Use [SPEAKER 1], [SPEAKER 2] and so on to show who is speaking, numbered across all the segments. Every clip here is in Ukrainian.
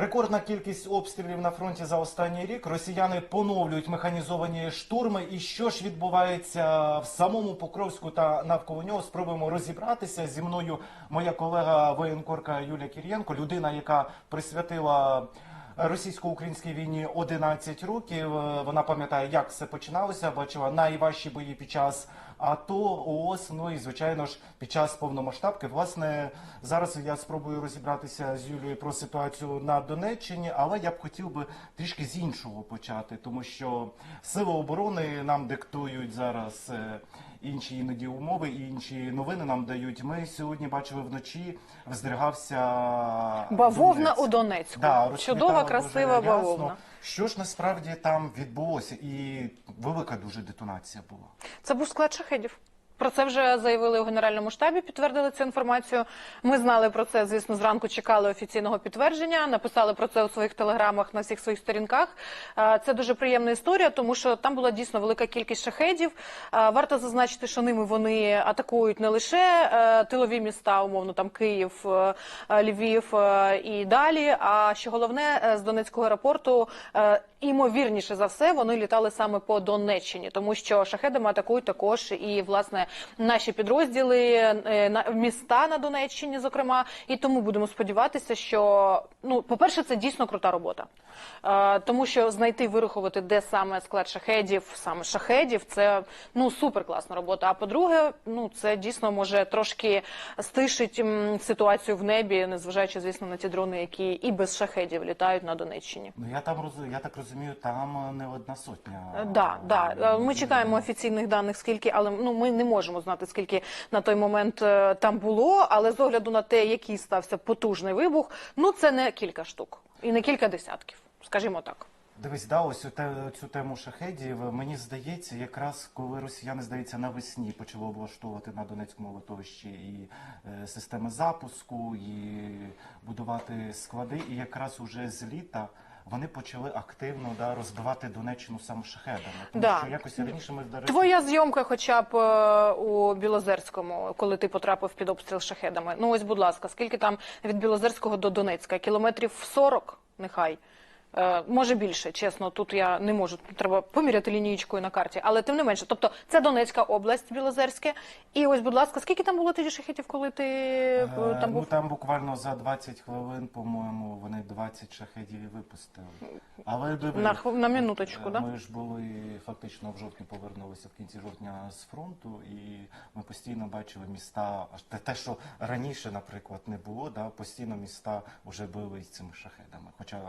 [SPEAKER 1] Рекордна кількість обстрілів на фронті за останній рік. Росіяни поновлюють механізовані штурми. І що ж відбувається в самому Покровську та навколо нього? Спробуємо розібратися зі мною. Моя колега воєнкорка Юлія Кір'єнко, людина, яка присвятила російсько-українській війні 11 років. Вона пам'ятає, як все починалося. Бачила найважчі бої під час АТО, ООС, ну і звичайно ж під час повномасштабки. Власне, зараз я спробую розібратися з Юлією про ситуацію на Донеччині, але я б хотів би трішки з іншого почати, тому що сили оборони нам диктують зараз. е, Інші іноді умови і інші новини нам дають. Ми сьогодні бачили вночі, вздригався
[SPEAKER 2] Бавовна
[SPEAKER 1] Донець.
[SPEAKER 2] у Донецьку.
[SPEAKER 1] Да,
[SPEAKER 2] Чудова, красива бавовна.
[SPEAKER 1] Що ж насправді там відбулося? І велика дуже детонація була.
[SPEAKER 2] Це був склад шахедів. Про це вже заявили у генеральному штабі, підтвердили цю інформацію. Ми знали про це, звісно, зранку чекали офіційного підтвердження. Написали про це у своїх телеграмах на всіх своїх сторінках. Е, Це дуже приємна історія, тому що там була дійсно велика кількість шахедів. Е, Варто зазначити, що ними вони атакують не лише е, тилові міста, умовно там Київ, Львів і далі. А що головне з Донецького аеропорту, імовірніше за все, вони літали саме по Донеччині, тому що шахедами атакують також і власне наші підрозділи, е, міста на Донеччині, зокрема. І тому будемо сподіватися, що ну, по-перше, це дійсно крута робота, Е, тому що знайти вирахувати, де саме склад шахедів, саме шахедів, це ну супер класна робота. А по-друге, ну це дійсно може трошки стишить ситуацію в небі, незважаючи, звісно, на ті дрони, які і без шахедів літають на Донеччині.
[SPEAKER 1] Ну я там розумію, я так розумію, там не одна сотня.
[SPEAKER 2] Е, Да, да. Е, Ми чекаємо офіційних даних, скільки, але ну ми не можемо знати, скільки на той момент е, там було. Але з огляду на те, який стався потужний вибух, ну це не кілька штук і не кілька десятків, скажімо так.
[SPEAKER 1] Дивись, да, ось цю тему шахедів. Мені здається, якраз коли росіяни здається навесні почали облаштовувати на Донецькому литовищі і е, системи запуску, і будувати склади, і якраз уже з літа. Вони почали активно да, розбивати Донеччину саме шахедами. Тому
[SPEAKER 2] Да.
[SPEAKER 1] що якось раніше ми вдарили.
[SPEAKER 2] Твоя зйомка, хоча б е, у Білозерському, коли ти потрапив під обстріл шахедами. Ну ось, будь ласка, скільки там від Білозерського до Донецька? Кілометрів 40, нехай. Е, може більше, чесно, тут я не можу. Тут треба поміряти лінієчкою на карті, але тим не менше. Тобто, це Донецька область, Білозерське. І ось, будь ласка, скільки там було тоді шахетів, коли ти е,
[SPEAKER 1] Е,
[SPEAKER 2] там
[SPEAKER 1] ну там буквально за 20 хвилин, по-моєму, вони 20 шахедів і випустили. Але диви,
[SPEAKER 2] На хв- на минуточку,
[SPEAKER 1] е,
[SPEAKER 2] да?
[SPEAKER 1] Ми ж були фактично в жовтні повернулися в кінці жовтня з фронту, і ми постійно бачили міста. Аж те, те, що раніше, наприклад, не було, да, постійно міста вже били цими шахедами. Хоча е,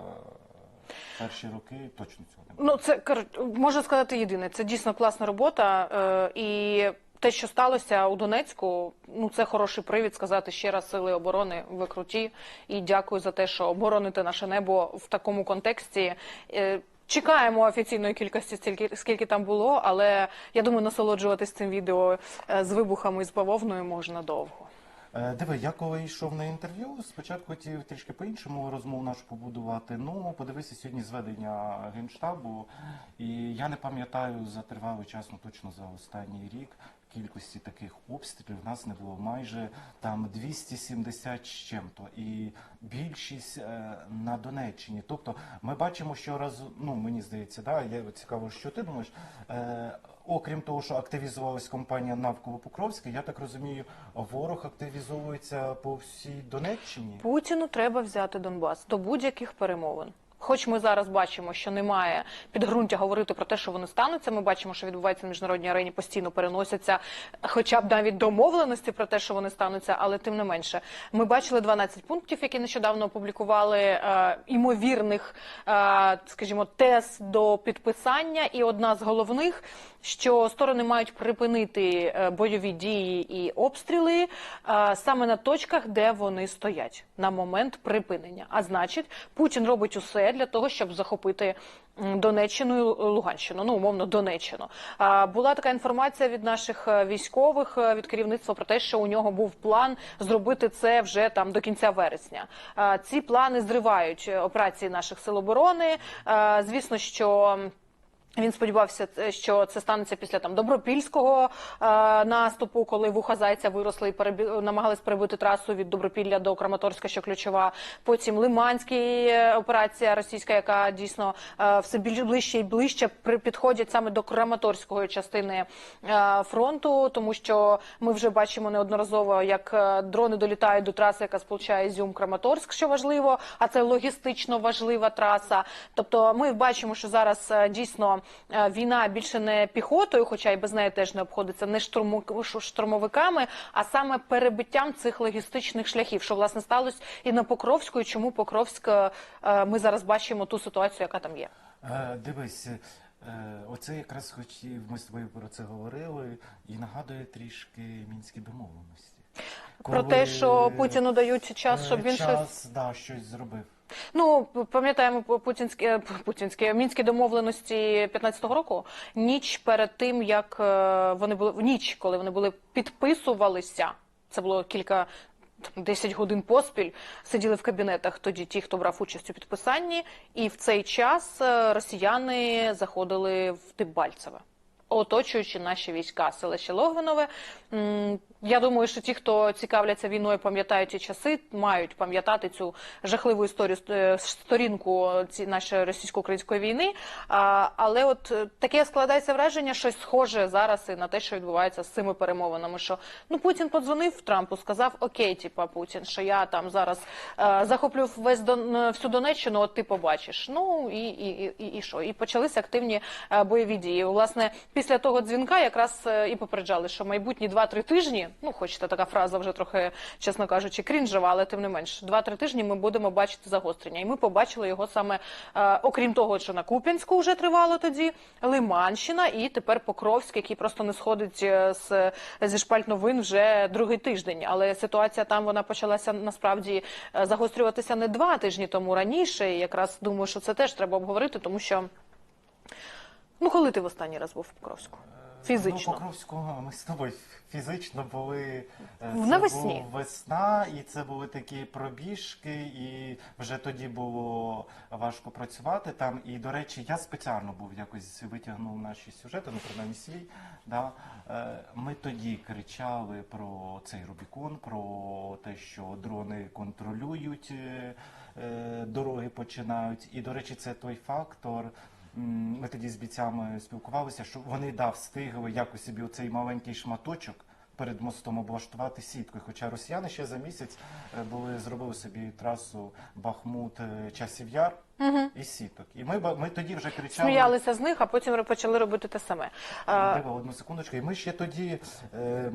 [SPEAKER 1] перші роки точно цього не було.
[SPEAKER 2] Ну, це можу сказати єдине. Це дійсно класна робота. Е, і те, що сталося у Донецьку, ну це хороший привід сказати ще раз сили оборони ви круті. І дякую за те, що обороните наше небо в такому контексті. Е, Чекаємо офіційної кількості, стільки скільки там було, але я думаю, насолоджуватись цим відео е, з вибухами і з бавовною можна довго.
[SPEAKER 1] Е, Диви, я коли йшов на інтерв'ю, спочатку хотів трішки по-іншому розмову нашу побудувати. Ну, подивися сьогодні зведення генштабу, і я не пам'ятаю за тривалий час, ну точно за останній рік. Кількості таких обстрілів нас не було майже там 270 з чим-то, і більшість е, на Донеччині. Тобто ми бачимо, що раз, ну мені здається, да, я цікаво, що ти думаєш. Е, окрім того, що активізувалась компанія навколо Покровська, я так розумію, ворог активізовується по всій Донеччині.
[SPEAKER 2] Путіну треба взяти Донбас до будь-яких перемовин. Хоч ми зараз бачимо, що немає підґрунтя говорити про те, що вони стануться. Ми бачимо, що відбувається на міжнародній арені, постійно переносяться, хоча б навіть домовленості про те, що вони стануться, але тим не менше, ми бачили 12 пунктів, які нещодавно опублікували е, імовірних, е, скажімо, тез до підписання. І одна з головних, що сторони мають припинити е, бойові дії і обстріли е, саме на точках, де вони стоять на момент припинення. А значить, Путін робить усе для того, щоб захопити Донеччину і Луганщину, ну умовно Донеччину. Була така інформація від наших е, військових е, від керівництва про те, що у нього був план зробити це вже там до кінця вересня. Ці плани зривають е, операції наших сил оборони. Звісно, що. Він сподівався, е, що це станеться після там добропільського е, наступу, коли вуха зайця виросли і перебі... намагались перебити трасу від Добропілля до Краматорська, що ключова. Потім Лиманська е, операція російська, яка дійсно е, все ближче і ближче при... підходять саме до Краматорської частини е, фронту, тому що ми вже бачимо неодноразово, як е, дрони долітають до траси, яка сполучає Ізюм Краматорськ, що важливо, а це логістично важлива траса. Тобто, ми бачимо, що зараз е, дійсно е, війна більше не піхотою, хоча й без неї теж не обходиться, не штурму- штурмовиками, а саме перебиттям цих логістичних шляхів, що власне сталося і на Покровську, і чому Покровськ е, е, ми зараз бачимо ту ситуацію, яка там є.
[SPEAKER 1] Дивись, оце якраз хотів, ми з тобою про це говорили, і нагадує трішки мінські домовленості.
[SPEAKER 2] Про те, що Путіну дають час, щоб він щось
[SPEAKER 1] час, да, щось зробив.
[SPEAKER 2] Ну, пам'ятаємо пу- путінські, е, путінські мінські домовленості 15-го року. Ніч перед тим, як е, вони були в ніч, коли вони були підписувалися. Це було кілька. там, 10 годин поспіль сиділи в кабінетах тоді ті, хто брав участь у підписанні, і в цей час е, росіяни заходили в Дебальцеве, оточуючи наші війська селище Логвинове. Я думаю, що ті, хто цікавляться війною, пам'ятають ті часи, мають пам'ятати цю жахливу історію е, сторінку ці нашої російсько-української війни. Але от е, таке складається враження, щось схоже зараз і на те, що відбувається з цими перемовинами. Що ну Путін подзвонив Трампу, сказав: Окей, типа Путін, що я там зараз е, захоплю весь всю Донеччину, от ти побачиш. Ну і, і, і, і що? І почалися активні бойові дії. Власне, після того дзвінка якраз е, і попереджали, що майбутні 2-3 тижні, ну хочете, така фраза вже трохи, чесно кажучи, крінжева, але тим не менш, 2-3 тижні ми будемо бачити загострення. І ми побачили його саме, е, окрім того, що на Куп'янську вже тривало тоді, Лиманщина і тепер Покровськ, який просто не сходить е, з, зі шпальт новин вже другий тиждень. Але ситуація там вона почалася насправді загострюватися не два тижні тому раніше. І якраз думаю, що це теж треба обговорити, тому що ну коли ти в останній раз був в Покровську? Фізично.
[SPEAKER 1] Ну, Покровського ми з тобою фізично були е, це
[SPEAKER 2] навесні.
[SPEAKER 1] була весна, і це були такі пробіжки, і вже тоді було важко працювати там. І до речі, я спеціально був якось витягнув наші сюжети, ну принаймні свій. Да. Е, Ми тоді кричали про цей Рубікон, про те, що дрони контролюють. е, Дороги починають, і до речі, це той фактор, Ми тоді з бійцями спілкувалися, що вони да, встигли якось собі оцей маленький шматочок перед мостом облаштувати сіткою. Хоча росіяни ще за місяць е, були зробили собі трасу Бахмут е, Часів Яр і сіток. І ми ми тоді вже кричали.
[SPEAKER 2] Сміялися з них, а потім почали робити те саме. А,
[SPEAKER 1] Диво, одну секундочку. І ми ще тоді е,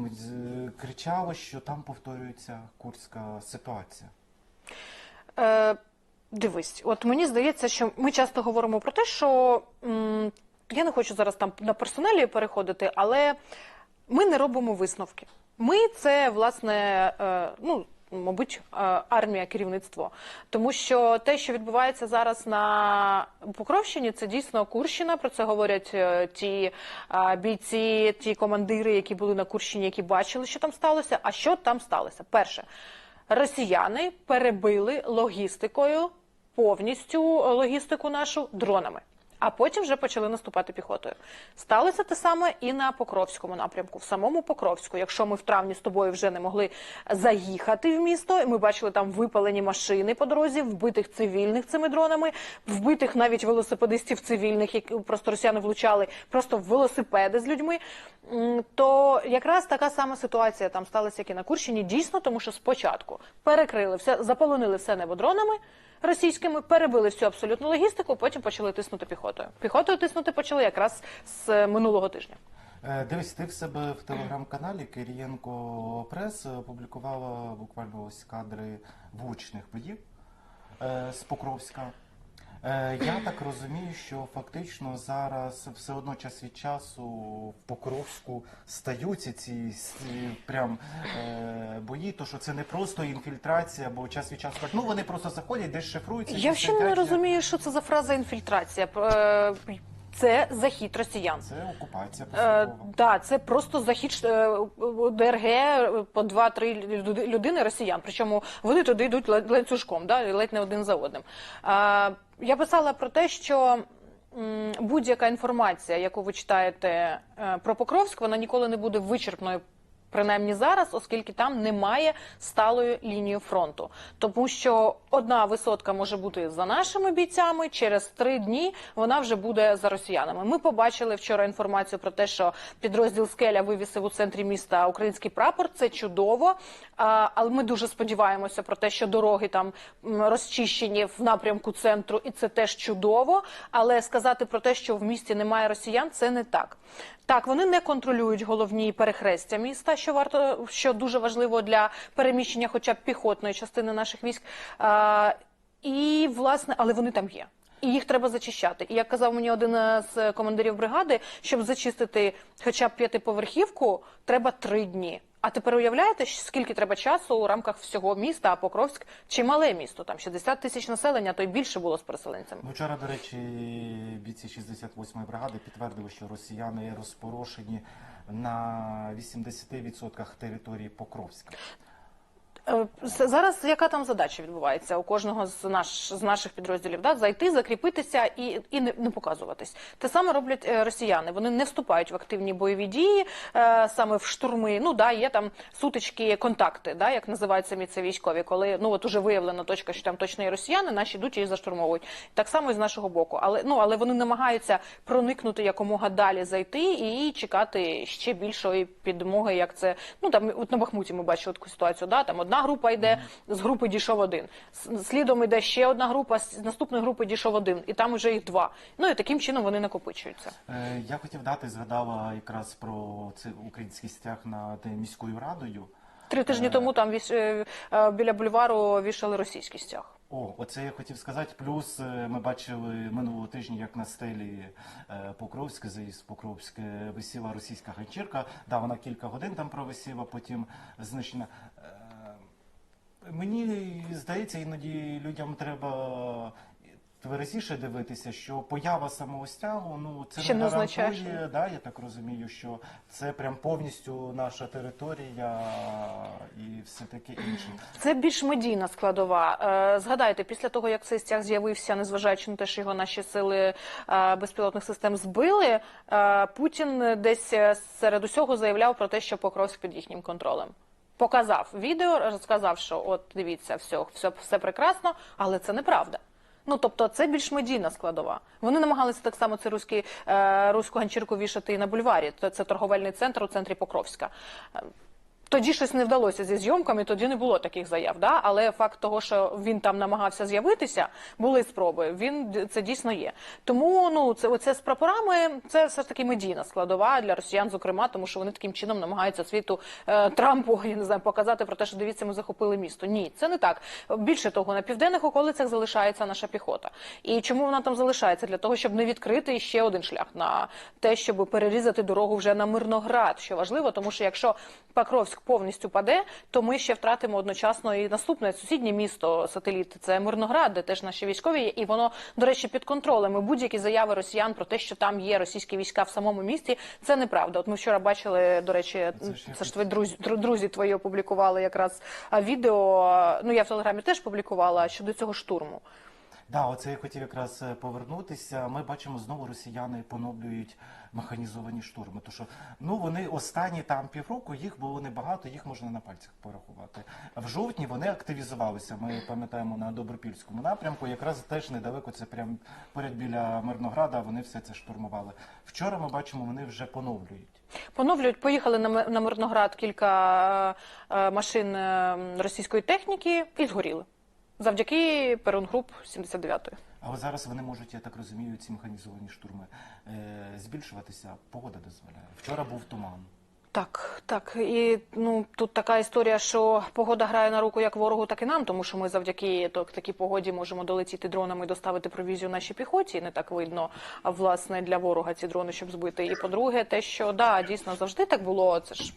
[SPEAKER 1] кричали, що там повторюється курська ситуація.
[SPEAKER 2] Е, дивись, от мені здається, що ми часто говоримо про те, що я не хочу зараз там на персоналі переходити, але ми не робимо висновки. Ми це власне, е, ну. Мабуть, е, армія керівництво, тому що те, що відбувається зараз на Покровщині, це дійсно Курщина. Про це говорять е, ті бійці, ті командири, які були на Курщині, які бачили, що там сталося. А що там сталося? Перше, росіяни перебили логістикою повністю логістику нашу дронами. А потім вже почали наступати піхотою. Сталося те саме і на Покровському напрямку, в самому Покровську. Якщо ми в травні з тобою вже не могли заїхати в місто, ми бачили там випалені машини по дорозі, вбитих цивільних цими дронами, вбитих навіть велосипедистів цивільних, які просто росіяни влучали просто в велосипеди з людьми. То якраз така сама ситуація там сталася, як і на Курщині. Дійсно, тому що спочатку перекрили все, заполонили все небо дронами російськими, перебили всю абсолютну логістику, потім почали тиснути піхотою. Піхотою тиснути почали якраз з минулого тижня.
[SPEAKER 1] Е, Дивись, ти в себе в телеграм-каналі Кирієнко Прес опублікувала буквально ось кадри вуличних подів е, з Покровська. Е, Я так розумію, що фактично зараз все одно час від часу в Покровську стаються ці, прям е, бої, то що це не просто інфільтрація, бо час від часу кажуть, ну вони просто заходять, десь шифруються.
[SPEAKER 2] Я ще не розумію, що це за фраза інфільтрація. Е, Це захід росіян.
[SPEAKER 1] Це окупація
[SPEAKER 2] Е,
[SPEAKER 1] поступова.
[SPEAKER 2] да, це просто захід е, ДРГ по 2-3 людини росіян. Причому вони туди йдуть ланцюжком, да, ледь не один за одним. Е, я писала про те, що будь-яка інформація, яку ви читаєте е, про Покровськ, вона ніколи не буде вичерпною. Принаймні зараз, оскільки там немає сталої лінії фронту, тому що одна висотка може бути за нашими бійцями. Через три дні вона вже буде за росіянами. Ми побачили вчора інформацію про те, що підрозділ скеля вивісив у центрі міста український прапор. Це чудово. Але ми дуже сподіваємося про те, що дороги там розчищені в напрямку центру, і це теж чудово. Але сказати про те, що в місті немає росіян, це не так. Так, вони не контролюють головні перехрестя міста, що варто що дуже важливо для переміщення, хоча б піхотної частини наших військ. А, і власне, але вони там є. І їх треба зачищати. І як казав мені один е, з командирів бригади, щоб зачистити хоча б п'ятиповерхівку, треба три дні. А тепер уявляєте, скільки треба часу у рамках всього міста, а Покровськ чи мале місто? Там 60 тисяч населення, то й більше було з переселенцями.
[SPEAKER 1] Ну, Вчора, до речі, бійці 68-ї бригади підтвердили, що росіяни розпорошені на 80% території Покровська.
[SPEAKER 2] Е, Зараз яка там задача відбувається у кожного з наш з наших підрозділів? Да? Зайти, закріпитися і, і не, не показуватись. Те саме роблять е, росіяни. Вони не вступають в активні бойові дії, е, саме в штурми. Ну да, є там сутички, контакти, да, як називають самі це військові, коли ну от уже виявлена точка, що там точно є росіяни, наші йдуть і заштурмовують. Так само і з нашого боку. Але ну але вони намагаються проникнути якомога далі зайти і чекати ще більшої підмоги, як це ну там от на Бахмуті ми бачили таку ситуацію. Да, там одна група йде, з групи дійшов один. Слідом йде ще одна група, з наступної групи дійшов один, і там вже їх два. Ну і таким чином вони накопичуються.
[SPEAKER 1] Е, Я хотів дати, згадала якраз про це український стяг над міською радою.
[SPEAKER 2] Три тижні тому там віш... е, е, біля бульвару вішали російський стяг.
[SPEAKER 1] О, оце я хотів сказати. Плюс е, ми бачили минулого тижня, як на стелі е, Покровська, заїзд Покровське, висіла російська ганчірка. Да, вона кілька годин там провисіла, потім знищена. Е, Мені здається, іноді людям треба тверезіше дивитися, що поява самого стягу, ну це
[SPEAKER 2] Ще
[SPEAKER 1] не
[SPEAKER 2] не означає,
[SPEAKER 1] гарантує, да, я так розумію, що це прям повністю наша територія і все таке інше.
[SPEAKER 2] Це більш медійна складова. Е, Згадайте, після того як цей стяг з'явився, незважаючи на те, що його наші сили е, безпілотних систем збили, е, Путін десь е, серед усього заявляв про те, що Покровськ під їхнім контролем. Показав відео, розказав, що от дивіться, все, все, все прекрасно, але це неправда. Ну тобто, це більш медійна складова. Вони намагалися так само це руські, е, руську ганчірку вішати і на бульварі. Це, це торговельний центр у центрі Покровська. Тоді щось не вдалося зі зйомками, тоді не було таких заяв. Да? Але факт того, що він там намагався з'явитися, були спроби. Він це дійсно є. Тому ну це оце з прапорами, це все ж таки медійна складова для росіян, зокрема, тому що вони таким чином намагаються світу е, Трампу я не знаю, показати про те, що дивіться, ми захопили місто. Ні, це не так. Більше того, на південних околицях залишається наша піхота. І чому вона там залишається? Для того, щоб не відкрити ще один шлях на те, щоб перерізати дорогу вже на Мирноград, що важливо, тому що якщо Покровськ повністю паде, то ми ще втратимо одночасно і наступне сусіднє місто сателіт. Це Мирноград, де теж наші військові є, і воно до речі під контролем. І будь-які заяви росіян про те, що там є російські війська в самому місті, це неправда. От ми вчора бачили, до речі,
[SPEAKER 1] Це ж я
[SPEAKER 2] це ж твої друзі, друзі твої опублікували якраз відео. Ну я в телеграмі теж публікувала щодо цього штурму.
[SPEAKER 1] Да, оце я хотів якраз е, повернутися. Ми бачимо знову росіяни поновлюють механізовані штурми. То що ну вони останні там півроку їх було небагато, їх можна на пальцях порахувати. В жовтні вони активізувалися. Ми пам'ятаємо на добропільському напрямку. Якраз теж недалеко це прям поряд біля Мирнограда. Вони все це штурмували. Вчора ми бачимо, вони вже поновлюють.
[SPEAKER 2] Поновлюють, поїхали на, на Мирноград кілька е, е, машин е, російської техніки і згоріли. Завдяки Перунгруп 79-ї.
[SPEAKER 1] Але зараз вони можуть, я так розумію, ці механізовані штурми е, збільшуватися. Погода дозволяє. Вчора був туман.
[SPEAKER 2] Так, так. І ну тут така історія, що погода грає на руку як ворогу, так і нам, тому що ми завдяки так, такій погоді можемо долетіти дронами і доставити провізію нашій піхоті. Не так видно, а власне для ворога ці дрони, щоб збити. І по-друге, те, що да, дійсно завжди так було. Це ж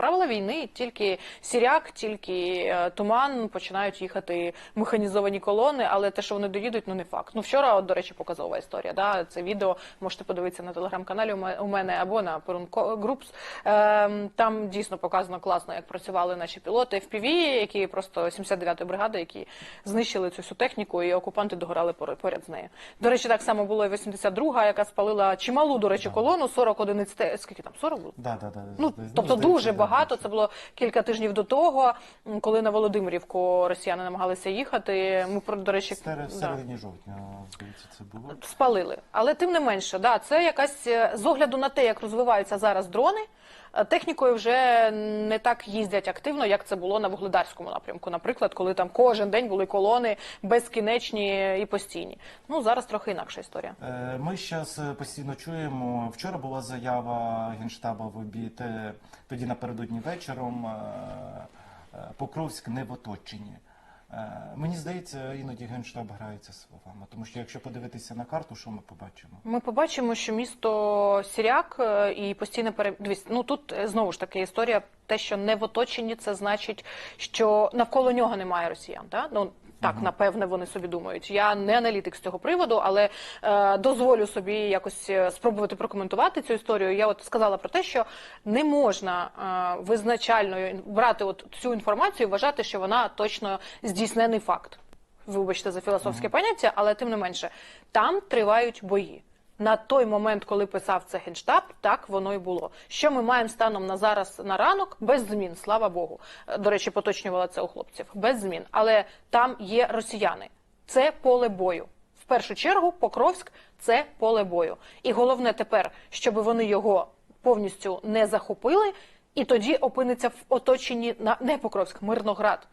[SPEAKER 2] Правила війни тільки сіряк, тільки е, туман починають їхати механізовані колони, але те, що вони доїдуть, ну не факт. Ну вчора, от, до речі, показова історія. Да? Це відео можете подивитися на телеграм-каналі у ме- у мене або на Groups. Ем, Там дійсно показано класно, як працювали наші пілоти FPV, які просто 79-ї бригади, які знищили цю всю техніку, і окупанти догорали пор- поряд з нею. До речі, так само було і 82-га, яка спалила чималу, до речі, колону, 40 одиниць. Скільки там? 40 було?
[SPEAKER 1] Да, да, да.
[SPEAKER 2] Ну, тобто дуже
[SPEAKER 1] да,
[SPEAKER 2] багато. Це було кілька тижнів до того, коли на Володимирівку росіяни намагалися їхати. Ми про до речі,
[SPEAKER 1] Серед-
[SPEAKER 2] да,
[SPEAKER 1] середині жовтня, здається, це було.
[SPEAKER 2] спалили. Але тим не менше, да, це якась е, з огляду на те, як розвиваються зараз дрони. е, Технікою вже не так їздять активно, як це було на вугледарському напрямку. Наприклад, коли там кожен день були колони безкінечні і постійні. Ну зараз трохи інакша історія.
[SPEAKER 1] Е, Ми зараз постійно чуємо. Вчора була заява генштаба в обід. Тоді напередодні вечором е, е, Покровськ не в оточенні. Е, Мені здається, іноді генштаб грається словами, тому що якщо подивитися на карту, що ми побачимо?
[SPEAKER 2] Ми побачимо, що місто Сіряк і постійне пере... Ну тут знову ж таки історія. Те, що не в оточенні, це значить, що навколо нього немає росіян. Да? Ну так, напевне, вони собі думають. Я не аналітик з цього приводу, але е, дозволю собі якось е, спробувати прокоментувати цю історію. Я от сказала про те, що не можна е, визначальною брати от цю інформацію, і вважати, що вона точно здійснений факт. Вибачте за філософське поняття, але тим не менше, там тривають бої. На той момент, коли писав це генштаб, так воно і було. Що ми маємо станом на зараз на ранок? Без змін, слава Богу. Е, До речі, поточнювала це у хлопців. Без змін. Але там є росіяни. Це поле бою. В першу чергу Покровськ це поле бою. І головне тепер, щоб вони його повністю не захопили, і тоді опиниться в оточенні на не Покровськ, Мирноград.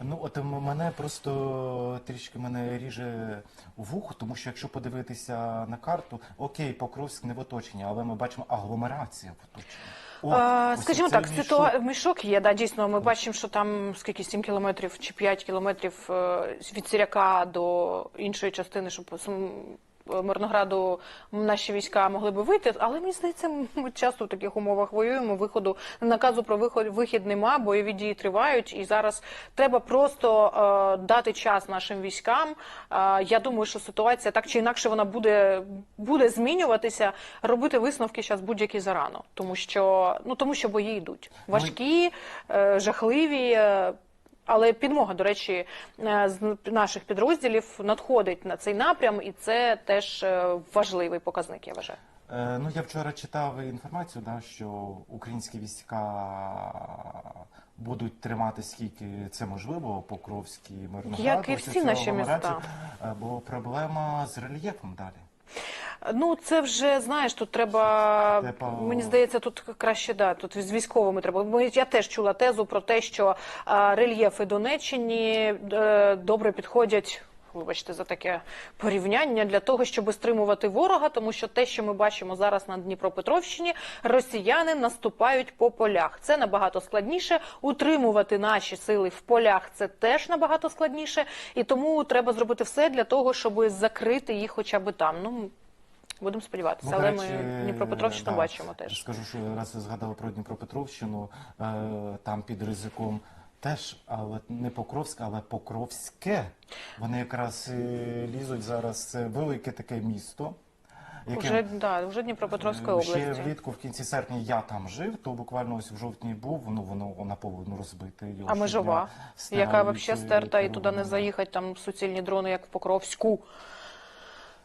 [SPEAKER 1] Ну, от мене просто трішки мене ріже вухо, тому що якщо подивитися на карту, окей, Покровськ не в оточенні, але ми бачимо агломерація в оточенні. О,
[SPEAKER 2] А,
[SPEAKER 1] ось
[SPEAKER 2] Скажімо так,
[SPEAKER 1] мішок.
[SPEAKER 2] ситуа... мішок є. Да, дійсно, ми бачимо, що там скільки 7 кілометрів чи 5 кілометрів е, від Сіряка до іншої частини, щоб Мирнограду наші війська могли би вийти. Але мені здається, ми часто в таких умовах воюємо. Виходу наказу про виход вихід нема, бойові дії тривають, і зараз треба просто е, дати час нашим військам. Е, я думаю, що ситуація так чи інакше вона буде, буде змінюватися. Робити висновки зараз будь-які зарано, тому що ну тому, що бої йдуть важкі, е, жахливі. Але підмога, до речі, е, з наших підрозділів надходить на цей напрям, і це теж е, важливий показник. Я вважаю.
[SPEAKER 1] Е, Ну, я вчора читав інформацію, да, що українські війська будуть тримати скільки це можливо, Покровський, Мирноград.
[SPEAKER 2] Як і всі наші міста.
[SPEAKER 1] Бо проблема з рельєфом далі.
[SPEAKER 2] Ну це вже знаєш, тут треба
[SPEAKER 1] Депо...
[SPEAKER 2] мені здається, тут краще да. Тут з військовими треба. Я теж чула тезу про те, що рельєфи Донеччині е, добре підходять. Вибачте за таке порівняння для того, щоб стримувати ворога, тому що те, що ми бачимо зараз на Дніпропетровщині, росіяни наступають по полях. Це набагато складніше. Утримувати наші сили в полях це теж набагато складніше, і тому треба зробити все для того, щоб закрити їх, хоча б там. Ну Будемо сподіватися,
[SPEAKER 1] Ну,
[SPEAKER 2] але
[SPEAKER 1] речі,
[SPEAKER 2] ми Дніпропетровщину
[SPEAKER 1] да,
[SPEAKER 2] бачимо теж.
[SPEAKER 1] Скажу, що раз ви згадали про Дніпропетровщину, е, там під ризиком теж, але не Покровська, але Покровське. Вони якраз е, лізуть зараз. Це велике таке місто. яке-
[SPEAKER 2] Вже да, вже Дніпропетровської
[SPEAKER 1] Ще влітку в кінці серпня я там жив, то буквально ось в жовтні був, ну воно наповну розбите. його
[SPEAKER 2] А межова, яка
[SPEAKER 1] стирають,
[SPEAKER 2] взагалі
[SPEAKER 1] е,
[SPEAKER 2] стерта, і туди не заїхати, там суцільні дрони, як в Покровську.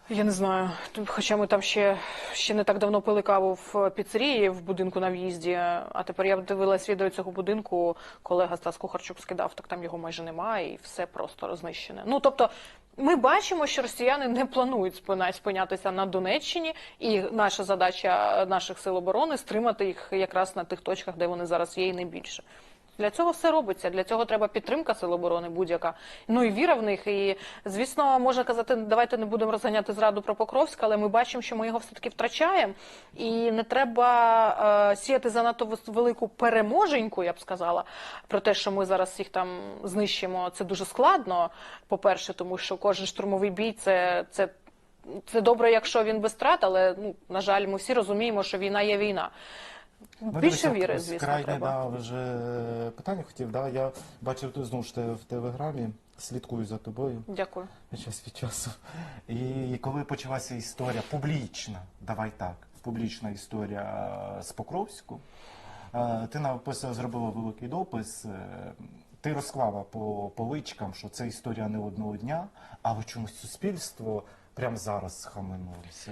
[SPEAKER 2] Я не знаю. Хоча ми там ще, ще не так давно пили каву в піцерії в будинку на в'їзді. А тепер я дивилась відео цього будинку. Колега Стас Кухарчук скидав, так там його майже немає, і все просто знищене. Ну тобто. Ми бачимо, що росіяни не планують спинятися на Донеччині, і наша задача наших сил оборони стримати їх якраз на тих точках, де вони зараз є, і не більше. Для цього все робиться. Для цього треба підтримка сил оборони будь-яка. Ну і віра в них. І звісно, можна казати, давайте не будемо розганяти зраду про Покровськ, але ми бачимо, що ми його все таки втрачаємо. І не треба е, сіяти занадто велику переможеньку, я б сказала, про те, що ми зараз їх там знищимо. Це дуже складно. По-перше, тому що кожен штурмовий бій це. це це добре, якщо він без втрат, але ну на жаль, ми всі розуміємо, що війна є війна.
[SPEAKER 1] Ну,
[SPEAKER 2] Більше віри, звісно,
[SPEAKER 1] крайне,
[SPEAKER 2] треба.
[SPEAKER 1] да, вже питання хотів. Да, я бачив знову ж те в телеграмі, слідкую за тобою
[SPEAKER 2] Дякую.
[SPEAKER 1] час від часу. І коли почалася історія публічна, давай так, публічна історія е, з Покровську, е, ти написав, зробила великий допис. е, Ти розклала по поличкам, що це історія не одного дня, але чомусь суспільство прямо зараз схаменулося.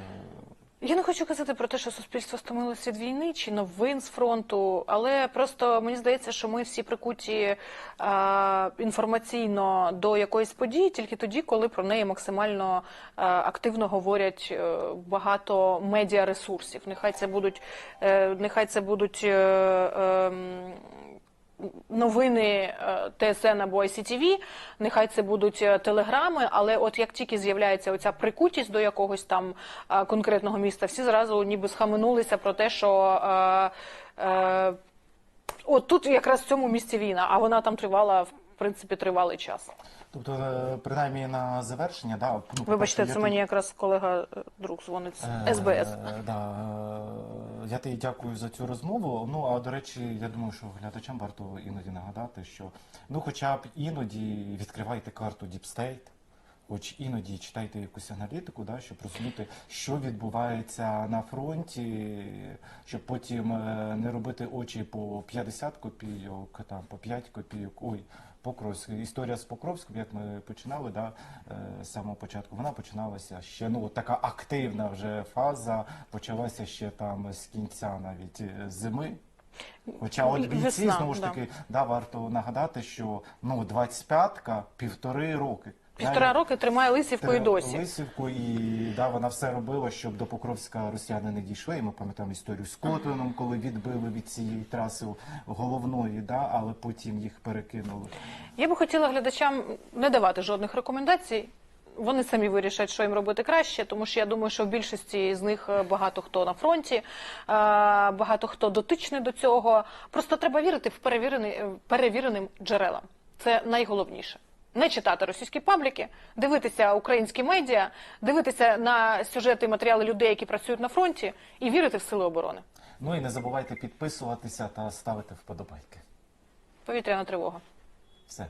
[SPEAKER 2] Я не хочу казати про те, що суспільство стомилося від війни чи новин з фронту, але просто мені здається, що ми всі прикуті а, інформаційно до якоїсь події тільки тоді, коли про неї максимально а, активно говорять е, багато медіаресурсів. Нехай це будуть, е, нехай це будуть. е, ем, новини е, ТСН або ICTV, нехай це будуть е, телеграми, але от як тільки з'являється оця прикутість до якогось там е, конкретного міста, всі зразу ніби схаменулися про те, що е, е, от тут якраз в цьому місці війна, а вона там тривала в принципі тривалий час.
[SPEAKER 1] Тобто, е, принаймні на завершення, да, ну,
[SPEAKER 2] Вибачте,
[SPEAKER 1] по-перше, я
[SPEAKER 2] це
[SPEAKER 1] тут-
[SPEAKER 2] мені якраз колега е, друг дзвонить з
[SPEAKER 1] Е,
[SPEAKER 2] СБС.
[SPEAKER 1] Да, е, я тобі дякую за цю розмову. Ну а до речі, я думаю, що глядачам варто іноді нагадати, що ну, хоча б іноді відкривайте карту Deep State, хоч іноді читайте якусь аналітику, да, щоб розуміти, що відбувається на фронті, щоб потім е, не робити очі по 50 копійок, там по 5 копійок. Ой, Покровськ. Історія з Покровськом, як ми починали, да, е, з самого початку, вона починалася ще ну така активна вже фаза, почалася ще там з кінця навіть е, зими. Хоча от бійці,
[SPEAKER 2] Весна,
[SPEAKER 1] знову ж
[SPEAKER 2] да.
[SPEAKER 1] таки, да, варто нагадати, що ну 25-ка півтори роки.
[SPEAKER 2] Півтора роки тримає лисівку і досі.
[SPEAKER 1] Лисівку, і да, вона все робила, щоб до Покровська росіяни не дійшли. І ми пам'ятаємо історію з Котлином, коли відбили від цієї траси головної, да, але потім їх перекинули.
[SPEAKER 2] Я би хотіла глядачам не давати жодних рекомендацій. Вони самі вирішать, що їм робити краще, тому що я думаю, що в більшості з них е, багато хто на фронті, е, багато хто дотичний до цього. Просто треба вірити в е, перевіреним джерелам. Це найголовніше. Не читати російські пабліки, дивитися українські медіа, дивитися на сюжети і матеріали людей, які працюють на фронті, і вірити в сили оборони.
[SPEAKER 1] Ну і не забувайте підписуватися та ставити вподобайки.
[SPEAKER 2] Повітряна тривога.
[SPEAKER 1] Все.